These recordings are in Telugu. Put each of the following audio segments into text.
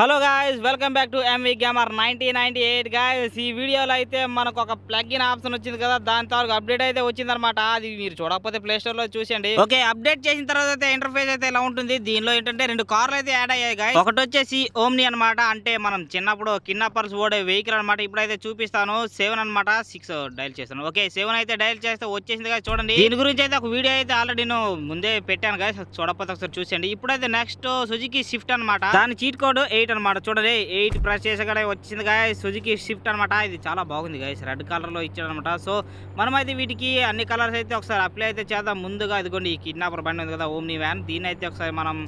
Hello guys welcome back to MV gamer nineteen ninety eight guys ఈ వీడియోలో అయితే మనకు ఒక ప్లగ్ ఇన్ ఆప్షన్ వచ్చింది కదా. దాని తాలూకు అప్డేట్ అయితే వచ్చిందనమాట అది మీరు చూడకపోతే ప్లే స్టోర్లో చూసండి ఓకే అప్డేట్ చేసిన తర్వాత అయితే ఇంటర్ఫేస్ అయితే ఇలా ఉంటుంది? దీనిలో ఏంటంటే రెండు కార్లు అయితే యాడ్ అయ్యాయి గాయస్ ఒకటి వచ్చేసి ఓమ్ని అన్నమాట. అంటే మనం చిన్నప్పుడు కిన్నప్పర్స్ ఓడే వెహికల్ అనమాట ఇప్పుడైతే చూపిస్తాను. సెవెన్ అన్నమాట. సిక్స్ డైల్ చేస్తాను. ఓకే సెవెన్ అయితే డైల్ చేస్తే వచ్చేసింది కదా చూడండి. దీని గురించి అయితే ఒక వీడియో అయితే ఆల్రెడీ నేను ముందే పెట్టాను గాయస్ చూడకపోతే ఒకసారి చూసండి ఇప్పుడైతే నెక్స్ట్ సుజుకి షిఫ్ట్ అన్నమాట. దాని చీట్ కోడ్ ఎయిట్ అన్నమాట. చూడండి ఎయిట్ ప్రెస్ చేసగానే వచ్చింది గాయ సుజుకి షిఫ్ట్ అన్నమాట. ఇది చాలా బాగుంది గాయస్ రెడ్ కలర్లో ఇచ్చాడు అనమాట సో మనమైతే వీటికి అన్ని కలర్స్ అయితే ఒకసారి అప్లై అయితే చేద్దాం. ముందుగా ఇదిగోండి ఈ కిడ్నాపర్ బండి ఉంది కదా ఓమ్ని వ్యాన్ దీన్ని అయితే ఒకసారి మనం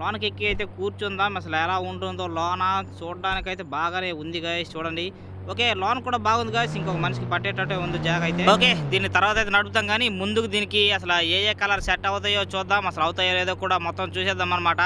లోనకి ఎక్కి అయితే కూర్చుందాం. అసలు ఎలా ఉంటుందో లోన చూడడానికి అయితే బాగానే ఉంది గాయస్ చూడండి. ఓకే లోన్ కూడా బాగుంది గాయస్ ఇంకొక మనిషికి పట్టేటట్టే ఉంది జాగ అయితే. ఓకే దీని తర్వాత అయితే నడుపుతాం కానీ ముందుకు దీనికి అసలు ఏ ఏ కలర్ సెట్ అవుతాయో చూద్దాం. అసలు అవుతాయో లేదో కూడా మొత్తం చూసేద్దాం అనమాట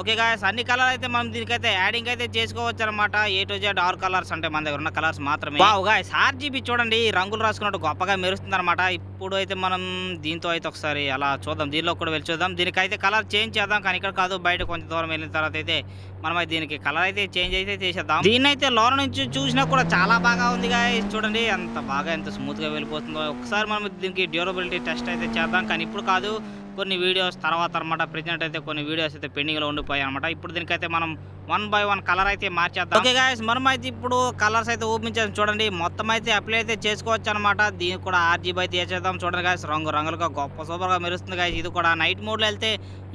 ఓకే గాయస్ అన్ని కలర్ అయితే మనం దీనికైతే యాడింగ్ అయితే చేసుకోవచ్చు అనమాట A to Z are colours అంటే మన దగ్గర ఉన్న కలర్స్ మాత్రమే. గాయస్ ఆర్జీబీ చూడండి రంగులు రాసుకున్నట్టు గొప్పగా మెరుస్తుంది అనమాట ఇప్పుడు అయితే మనం దీంతో అయితే ఒకసారి అలా చూద్దాం. దీనిలో కూడా వెళ్ళి చూద్దాం. దీనికైతే కలర్ చేంజ్ చేద్దాం కానీ ఇక్కడ కాదు. బయట కొంచెం దూరం వెళ్ళిన తర్వాత అయితే మనం అయితే దీనికి కలర్ అయితే చేంజ్ అయితే చేసేద్దాం. దీన్ని అయితే లోన నుంచి చూసినా కూడా చాలా బాగా ఉంది గాయస్ చూడండి అంత బాగా ఎంత స్మూత్గా వెళ్ళిపోతుందో. ఒకసారి మనం దీనికి డ్యూరబిలిటీ టెస్ట్ అయితే చేద్దాం కానీ ఇప్పుడు కాదు. కొన్ని వీడియోస్ తర్వాత అనమాట ప్రెజెంట్ అయితే కొన్ని వీడియోస్ అయితే పెండింగ్లో ఉండిపోయాయి అనమాట ఇప్పుడు దీనికైతే మనం వన్ బై వన్ కలర్ అయితే మార్చేద్దాం. ఓకే గాయస్ మనం అయితే ఇప్పుడు కలర్స్ అయితే ఓపెన్ చేద్దాం చూడండి మొత్తం అయితే అప్లై అయితే చేసుకోవచ్చు అనమాట దీనికి కూడా ఆర్జీబీ అయితే వేసేద్దాం చూడండి గాయస్ రంగు రంగులుగా గొప్ప సూపర్గా మెరుస్తుంది గాయస్ ఇది కూడా నైట్ మోడ్లో వెళ్తే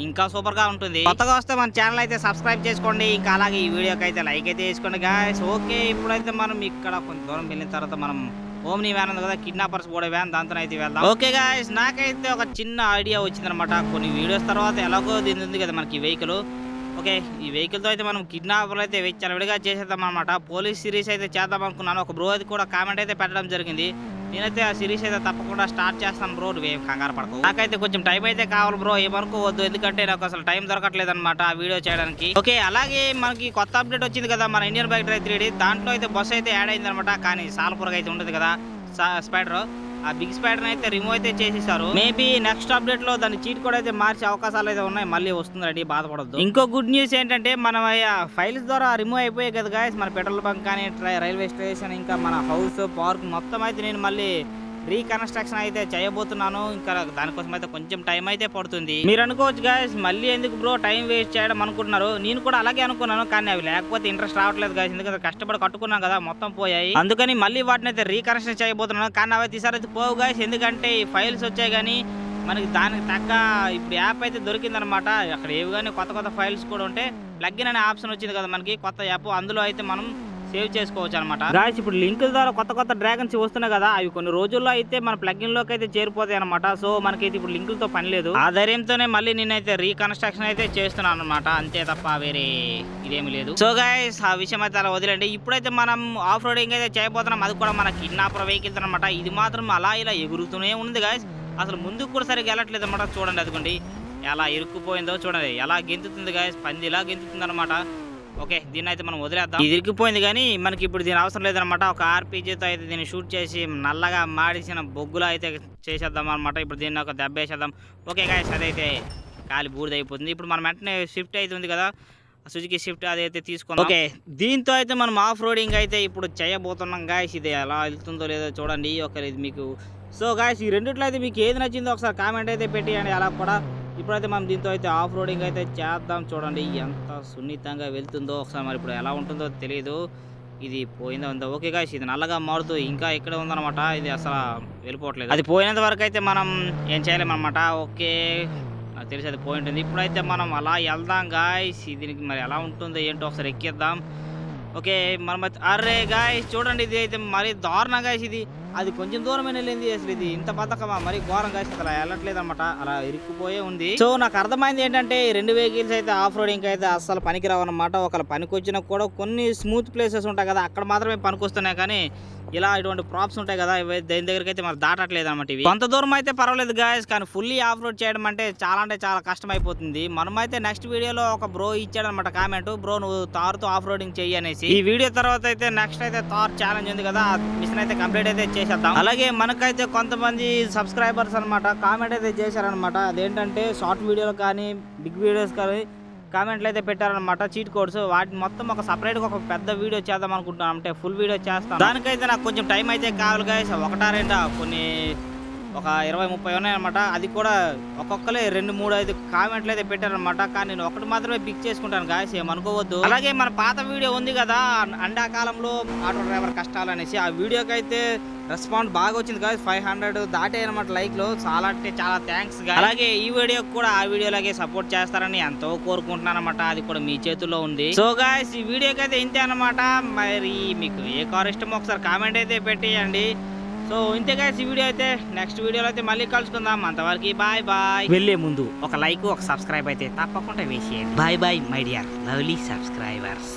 ఇంకా సూపర్గా ఉంటుంది. కొత్తగా వస్తే మన ఛానల్ అయితే సబ్స్క్రైబ్ చేసుకోండి. ఇంకా అలాగే ఈ వీడియోకి అయితే లైక్ అయితే వేసుకోండి గాయస్ ఓకే ఇప్పుడైతే మనం ఇక్కడ కొంత దూరం వెళ్ళిన తర్వాత మనం ఓమ్ని వ్యాన్ ఉంది కదా కిడ్నాపర్స్ కూడా వ్యాన్ దాంతో అయితే వెళ్దాం. ఓకే గాయస్ నాకైతే ఒక చిన్న ఐడియా వచ్చిందనమాట కొన్ని వీడియోస్ తర్వాత ఎలాగో దీని ఉంది కదా మనకి వెహికల్ ఓకే ఈ వెహికల్తో అయితే మనం కిడ్నాపర్లు అయితే చాలా విడిగా చేసేద్దాం అనమాట పోలీస్ సిరీస్ అయితే చేద్దాం అనుకున్నాను. ఒక బ్రో అయితే కూడా కామెంట్ అయితే పెట్టడం జరిగింది. నేనైతే ఆ సిరీస్ అయితే తప్పకుండా స్టార్ట్ చేస్తాను బ్రో నువ్వేం కంగారు పడకు. నాకైతే కొంచెం టైం అయితే కావాలి బ్రో ఏమనుకోవద్దు ఎందుకంటే నాకు అసలు టైం దొరకట్లేదు అనమాట ఆ వీడియో చేయడానికి. ఓకే అలాగే మనకి కొత్త అప్డేట్ వచ్చింది కదా మన ఇండియన్ బైక్ డ్రైవ్ త్రీ దాంట్లో అయితే బస్సు అయితే యాడ్ అయింది అనమాట కానీ సాలపురగా అయితే ఉండదు కదా. స్పైడర్. ఆ బిగ్ స్పైడర్ అయితే రిమూవ్ అయితే చేసేసారు. మేబీ నెక్స్ట్ అప్డేట్లో దాని చీట్ కూడా అయితే మార్చే అవకాశాలు అయితే ఉన్నాయి. మళ్ళీ వస్తుంది బాధపడద్దు. ఇంకో గుడ్ న్యూస్ ఏంటంటే మనం ఫైల్స్ ద్వారా రిమూవ్ అయిపోయాయి కదా గాయస్ మన పెట్రోల్ బంక్ కానీ ట్రై- రైల్వే స్టేషన్ ఇంకా మన హౌస్ పార్క్ మొత్తం అయితే నేను మళ్ళీ రీకన్స్ట్రక్షన్ అయితే చేయబోతున్నాను. ఇంకా దానికోసం అయితే కొంచెం టైం అయితే పడుతుంది. మీరు అనుకోవచ్చు గాయస్ మళ్ళీ ఎందుకు బ్రో టైం వేస్ట్ చేయడం అనుకుంటున్నారు? నేను కూడా అలాగే అనుకున్నాను. కానీ అవి లేకపోతే ఇంట్రెస్ట్ రావట్లేదు గాయస్ ఎందుకంటే కష్టపడి కట్టుకున్నాం కదా మొత్తం పోయాయి. అందుకని మళ్ళీ వాటిని అయితే రీకన్స్ట్రక్షన్ చేయబోతున్నాను. కానీ అవి తీసారి అయితే పోవు గాయస్ ఎందుకంటే ఈ ఫైల్స్ వచ్చాయి కానీ మనకి దానికి తగ్గ ఇప్పుడు యాప్ అయితే దొరికిందనమాట. అక్కడ ఏవి కానీ కొత్త కొత్త ఫైల్స్ కూడా ఉంటే ప్లగ్ఇన్ అనే ఆప్షన్ వచ్చింది కదా మనకి. కొత్త యాప్ అందులో అయితే మనం సేవ్ చేసుకోవచ్చు అనమాట గాయస్ ఇప్పుడు లింకుల ద్వారా కొత్త కొత్త డ్రాగన్స్ వస్తున్నాయి కదా అవి కొన్ని రోజుల్లో అయితే మన ప్లగ్ఇన్లోకి అయితే చేరిపోతాయి అనమాట సో మనకైతే ఇప్పుడు లింకులతో పని లేదు. ఆ ధైర్యంతోనే మళ్ళీ నేనైతే రీకన్స్ట్రక్షన్ అయితే చేస్తున్నాను అనమాట అంతే తప్ప వేరే ఇదేమి లేదు. సో గాయస్ ఆ విషయం అయితే అలా వదిలేండి. ఇప్పుడైతే మనం ఆఫ్ రోడింగ్ అయితే చేయబోతున్నాం అది కూడా మన కిడ్నాపర్ వెహికల్స్ అనమాట ఇది మాత్రం అలా ఇలా ఎగురుతూనే ఉంది గాయస్ అసలు ముందుకు కూడా సరిగ్గా వెళ్ళట్లేదు అనమాట చూడండి అదిగోండి. ఎలా ఇరుక్కుపోయిందో చూడండి. ఎలా గెంతుతుంది గాయస్ పందిలా గెంతుతుంది అనమాట ఓకే దీన్ని అయితే మనం వదిలేద్దాం. ఇది ఇరికిపోయింది కానీ మనకి ఇప్పుడు దీని అవసరం లేదనమాట ఒక ఆర్పీజీతో అయితే దీన్ని షూట్ చేసి నల్లగా మాడిసిన బొగ్గులా అయితే చేసేద్దాం అనమాట ఇప్పుడు దీన్ని ఒక దెబ్బ వేసేద్దాం. ఓకే గాయస్ అదైతే కాలి బూడిదైపోతుంది. ఇప్పుడు మనం వెంటనే షిఫ్ట్ అవుతుంది కదా సుజుకి షిఫ్ట్ అదైతే తీసుకుందాం. ఓకే దీంతో అయితే మనం ఆఫ్ రోడింగ్ అయితే ఇప్పుడు చేయబోతున్నాం గాయస్ ఇది ఎలా వెళ్తుందో లేదో చూడండి. ఒక ఇది మీకు సో గాయస్ ఈ రెండిట్లో అయితే మీకు ఏది నచ్చిందో ఒకసారి కామెంట్ అయితే పెట్టేయండి. అలా కూడా ఇప్పుడైతే మనం దీంతో అయితే ఆఫ్ రోడింగ్ అయితే చేద్దాం. చూడండి ఎంత సున్నితంగా వెళ్తుందో ఒకసారి మరి ఇప్పుడు ఎలా ఉంటుందో తెలియదు ఇది పోయిందో ఉందో? ఓకే గాయస్ ఇది నల్లగా మారుతూ ఇంకా ఇక్కడ ఉందన్నమాట. ఇది అసలు వెళ్ళిపోవట్లేదు. అది పోయినంత వరకు అయితే మనం ఏం చేయలేమన్నమాట. ఓకే నాకు తెలిసి అది పోయి ఉంటుంది ఇప్పుడైతే మనం అలా వెళ్దాం గాయస్ దీనికి మరి ఎలా ఉంటుందో ఏంటో ఒకసారి ఎక్కేద్దాం. ఓకే మనం అరే గాయస్ చూడండి ఇది అయితే మరీ దారుణం గాయస్ ఇది. అది కొంచెం దూరమే వెళ్ళింది అసలు ఇది. ఇంత బతకమా మరి ఘోరంగా గాయస్ అసలు వెళ్ళట్లేదు అనమాట అలా ఇరుక్కుపోయే ఉంది. సో నాకు అర్థమైంది ఏంటంటే ఈ రెండు వెహికల్స్ అయితే ఆఫ్ రోడింగ్ అయితే అస్సలు రావన్నమాట ఒకళ్ళ పనికి వచ్చినా కూడా కొన్ని స్మూత్ ప్లేసెస్ ఉంటాయి కదా అక్కడ మాత్రమే పనికొస్తున్నాయి. కానీ ఇలా ఇటువంటి ప్రాప్స్ ఉంటాయి కదా దేని దగ్గరికి అయితే మరి దాటట్లేదు అనమాట ఇవి. కొంత దూరం అయితే పర్వాలేదు గాయస్ కానీ ఫుల్లీ ఆఫ్ రోడ్ చేయడం అంటే చాలా అంటే చాలా కష్టం అయిపోతుంది మనమైతే నెక్స్ట్ వీడియోలో ఒక బ్రో ఇచ్చాడు అనమాట కామెంట్ బ్రో నువ్వు తారుతో ఆఫ్ రోడింగ్ చెయ్యి అనేసి. ఈ వీడియో తర్వాత అయితే నెక్స్ట్ అయితే తార్ ఛాలెంజ్ ఉంది కదా మిషన్ అయితే కంప్లీట్ అయితే చేసేద్దాం. అలాగే మనకైతే కొంతమంది సబ్స్క్రైబర్స్ అనమాట కామెంట్ అయితే చేశారనమాట అదేంటంటే షార్ట్ వీడియోలు కానీ బిగ్ వీడియోస్ కానీ కామెంట్లు అయితే పెట్టారనమాట చీట్ కోడ్స్ వాటిని మొత్తం ఒక సపరేట్గా ఒక పెద్ద వీడియో చేద్దాం అనుకుంటున్నాను అంటే ఫుల్ వీడియో చేస్తాను. దానికైతే నాకు కొంచెం టైం అయితే కావాలి గాయస్ ఒకటా రెండా కొన్ని ఒక ఇరవై ముప్పై ఉన్నాయన్నమాట. అది కూడా ఒక్కొక్కరే రెండు మూడు ఐదు కామెంట్లు అయితే పెట్టారనమాట కానీ నేను ఒకటి మాత్రమే పిక్ చేసుకుంటాను గాయస్ ఏమనుకోవద్దు. అలాగే మన పాత వీడియో ఉంది కదా అండాకాలంలో ఆటో డ్రైవర్ కష్టాలు అనేసి ఆ వీడియోకి అయితే రెస్పాన్స్ బాగా వచ్చింది గాయస్ ఫైవ్ హండ్రెడ్ దాటే అనమాట లైక్లు చాలా అంటే చాలా థ్యాంక్స్ అలాగే ఈ వీడియోకి కూడా ఆ వీడియోలాగే సపోర్ట్ చేస్తారని ఎంతో కోరుకుంటున్నాను అనమాట అది కూడా మీ చేతుల్లో ఉంది. సో గాయస్ ఈ వీడియోకి అయితే ఇంతే అనమాట మరి మీకు ఏ కార్ ఇష్టమో ఒకసారి కామెంట్ అయితే పెట్టేయండి. సో ఇంతే గాయస్ ఈ వీడియో అయితే నెక్స్ట్ వీడియోలో అయితే మళ్ళీ కలుసుకుందాం. అంతవరకు బాయ్ బాయ్ వెళ్ళే ముందు ఒక లైక్ ఒక సబ్స్క్రైబ్ అయితే తప్పకుండా వేసేయండి. Bye bye my dear lovely subscribers